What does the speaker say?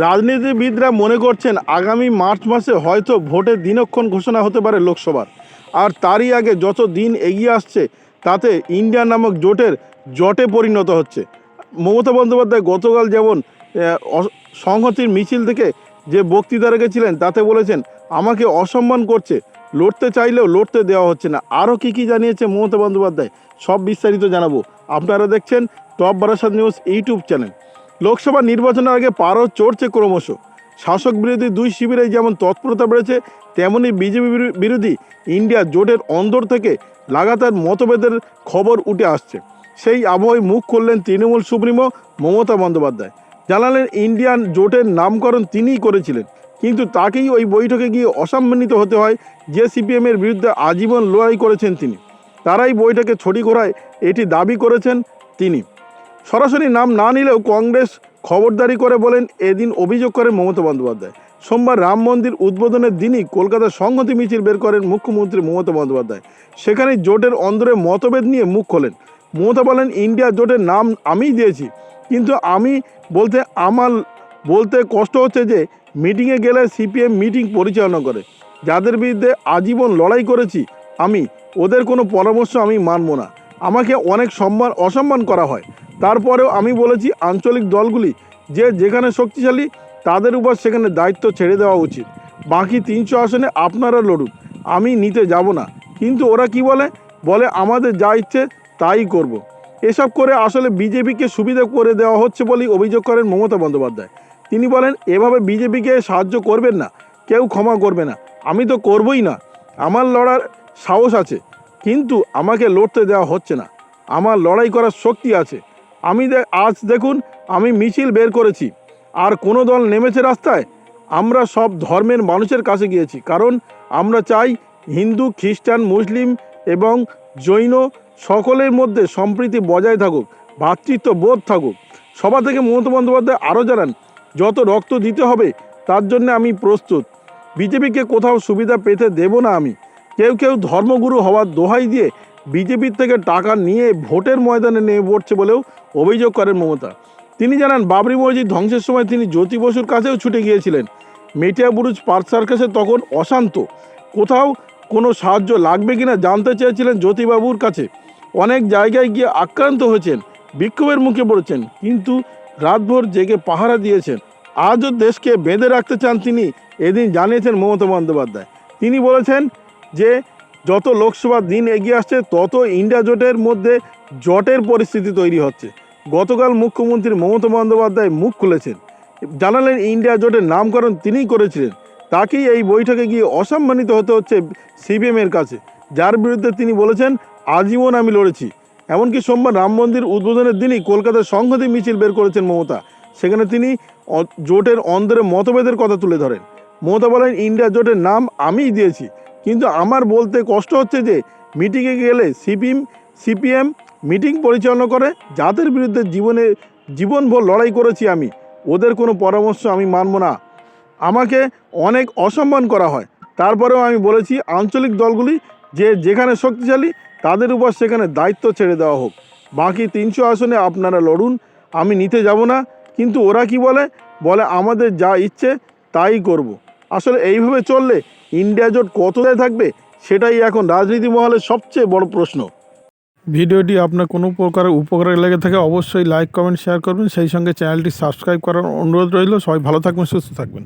রাজনীতিবিদরা মনে করছেন আগামী মার্চ মাসে হয়তো ভোটের দিনক্ষণ ঘোষণা হতে পারে লোকসভার। আর তারই আগে যত দিন এগিয়ে আসছে, তাতে ইন্ডিয়া নামক জোটের জটে পরিণত হচ্ছে। মমতা বন্দ্যোপাধ্যায় গতকাল যেমন সংহতির মিছিল থেকে যে বক্তৃতা রেখেছিলেন, তাতে বলেছেন, আমাকে অসম্মান করছে, লড়তে চাইলেও লড়তে দেওয়া হচ্ছে না। আরও কী কী জানিয়েছে মমতা বন্দ্যোপাধ্যায়, সব বিস্তারিত জানাব। আপনারা দেখছেন top Barasat news YouTube channel. Lok Sabha নির্বাচনের আগে পারও চড়ছে ক্রমশ। শাসক বিরোধী দুই শিবিরে যেমন তৎপরতা বেড়েছে, তেমনি বিজেপি বিরোধী ইন্ডিয়া জোটের অন্দর থেকে লাগাতার মতভেদের খবর উঠে আসছে। সেই আবহাওয়ায় মুখ করলেন তৃণমূল সুপ্রিমো মমতা বন্দ্যোপাধ্যায়। জানালেন, ইন্ডিয়ান জোটের নামকরণ তিনিই করেছিলেন। কিন্তু তাকেই ওই বৈঠকে গিয়ে অসম্মানিত হতে হয় যে সিপিএমের বিরুদ্ধে আজীবন লড়াই করেছেন তিনি। তারাই বৈঠকে ছড়ি ঘোরায় এটি দাবি করেছেন তিনি। সরাসরি নাম না নিলেও কংগ্রেস খবরদারি করে বলেন এদিন অভিযোগ করেন মমতা বন্দ্যোপাধ্যায়। সোমবার রাম মন্দির উদ্বোধনের দিনই কলকাতার সংহতি মিছিল বের করেন মুখ্যমন্ত্রী মমতা বন্দ্যোপাধ্যায়। সেখানে জোটের অন্দরে মতভেদ নিয়ে মুখ খোলেন। মমতা বলেন, ইন্ডিয়া জোটের নাম আমিই দিয়েছি। কিন্তু আমি বলতে আমার বলতে কষ্ট হচ্ছে যে মিটিংয়ে গেলে সিপিএম মিটিং পরিচালনা করে। যাদের বিরুদ্ধে আজীবন লড়াই করেছি আমি, ওদের কোনো পরামর্শ আমি মানব না। আমাকে অনেক সম্মান, অসম্মান করা হয়। তারপরেও আমি বলেছি, আঞ্চলিক দলগুলি যে যেখানে শক্তিশালী, তাদের উপর সেখানে দায়িত্ব ছেড়ে দেওয়া উচিত। বাকি তিনশো আসনে আপনারা লড়ুন, আমি নিতে যাব না। কিন্তু ওরা কি বলে? বলে, আমাদের যা ইচ্ছে, তাই করব। এসব করে আসলে বিজেপিকে সুবিধা করে দেওয়া হচ্ছে বলেই অভিযোগ করেন মমতা বন্দ্যোপাধ্যায়। তিনি বলেন, এভাবে বিজেপিকে সাহায্য করবেন না, কেউ ক্ষমা করবে না। আমি তো করবই না। আমার লড়ার সাহস আছে, কিন্তু আমাকে লড়তে দেওয়া হচ্ছে না। আমার লড়াই করার শক্তি আছে। আমি আজ দেখুন, আমি মিছিল বের করেছি। আর কোনো দল নেমেছে রাস্তায়? আমরা সব ধর্মের মানুষের কাছে গিয়েছি, কারণ আমরা চাই হিন্দু, খ্রিস্টান, মুসলিম এবং জৈন সকলের মধ্যে সম্প্রীতি বজায় থাকুক ভ্রাতৃত্ব বোধ থাকুক। সভা থেকে মমতা বন্দ্যোপাধ্যায় আরও জানান, যত রক্ত দিতে হবে, তার জন্য আমি প্রস্তুত। বিজেপিকে কোথাও সুবিধা পেতে দেব না আমি। কেউ কেউ ধর্মগুরু হওয়ার দোহাই দিয়ে বিজেপির থেকে টাকা নিয়ে ভোটের ময়দানে নেমে পড়ছে বলেও অভিযোগ করেন মমতা। তিনি জানান, বাবরি মসজিদ ধ্বংসের সময় তিনি জ্যোতি বসুর কাছেও ছুটে গিয়েছিলেন। মেটিয়া বুরুজ পার্ক সার্কাসে তখন অশান্ত। কোথাও কোনো সাহায্য লাগবে কিনা জানতে চেয়েছিলেন জ্যোতিবাবুর কাছে। অনেক জায়গায় গিয়ে আক্রান্ত হয়েছেন, বিক্ষোভের মুখে পড়েছেন, কিন্তু রাতভর জেগে পাহারা দিয়েছেন। আজও দেশকে বেঁধে রাখতে চান তিনি, এদিন জানিয়েছেন মমতা বন্দ্যোপাধ্যায়। তিনি বলেছেন যে যত লোকসভা দিন এগিয়ে আসছে, তত ইন্ডিয়া জোটের মধ্যে জটের পরিস্থিতি তৈরি হচ্ছে। গতকাল মুখ্যমন্ত্রী মমতা বন্দ্যোপাধ্যায় মুখ খুলেছেন। জানালেন, ইন্ডিয়া জোটের নামকরণ তিনিই করেছিলেন। তাকেই এই বৈঠকে গিয়ে অসম্মানিত হতে হচ্ছে সিপিএমের কাছে। যার বিরুদ্ধে তিনি বলেছেন, আজীবন আমি লড়েছি। এমনকি সোমবার রাম মন্দির উদ্বোধনের দিনই কলকাতার সংহতি মিছিল বের করেছেন মমতা। সেখানে তিনি জোটের অন্দরে মতভেদের কথা তুলে ধরেন। মমতা বলেন, ইন্ডিয়া জোটের নাম আমিই দিয়েছি। কিন্তু আমার বলতে কষ্ট হচ্ছে যে মিটিংয়ে গেলে সিপিএম সিপিএম মিটিং পরিচালনা করে, যাদের বিরুদ্ধে জীবনে, জীবনভর লড়াই করেছি আমি, ওদের কোনো পরামর্শ আমি মানব না। আমাকে অনেক অসম্মান করা হয়। তারপরেও আমি বলেছি, আঞ্চলিক দলগুলি যে যেখানে শক্তিশালী, তাদের উপর সেখানে দায়িত্ব ছেড়ে দেওয়া হোক। বাকি তিনশো আসনে আপনারা লড়ুন, আমি নিতে যাব না। কিন্তু ওরা কি বলে? বলে, আমাদের যা ইচ্ছে, তাই করব। আসলে এইভাবে চললে ইন্ডিয়া জোট কতটায় থাকবে সেটাই এখন রাজনীতি মহলের সবচেয়ে বড় প্রশ্ন। ভিডিওটি আপনার কোনো প্রকার উপকারে লেগে থাকে অবশ্যই লাইক, কমেন্ট, শেয়ার করবেন। সেই সঙ্গে চ্যানেলটি সাবস্ক্রাইব করার অনুরোধ রইল। সবাই ভালো থাকবেন, সুস্থ থাকবেন।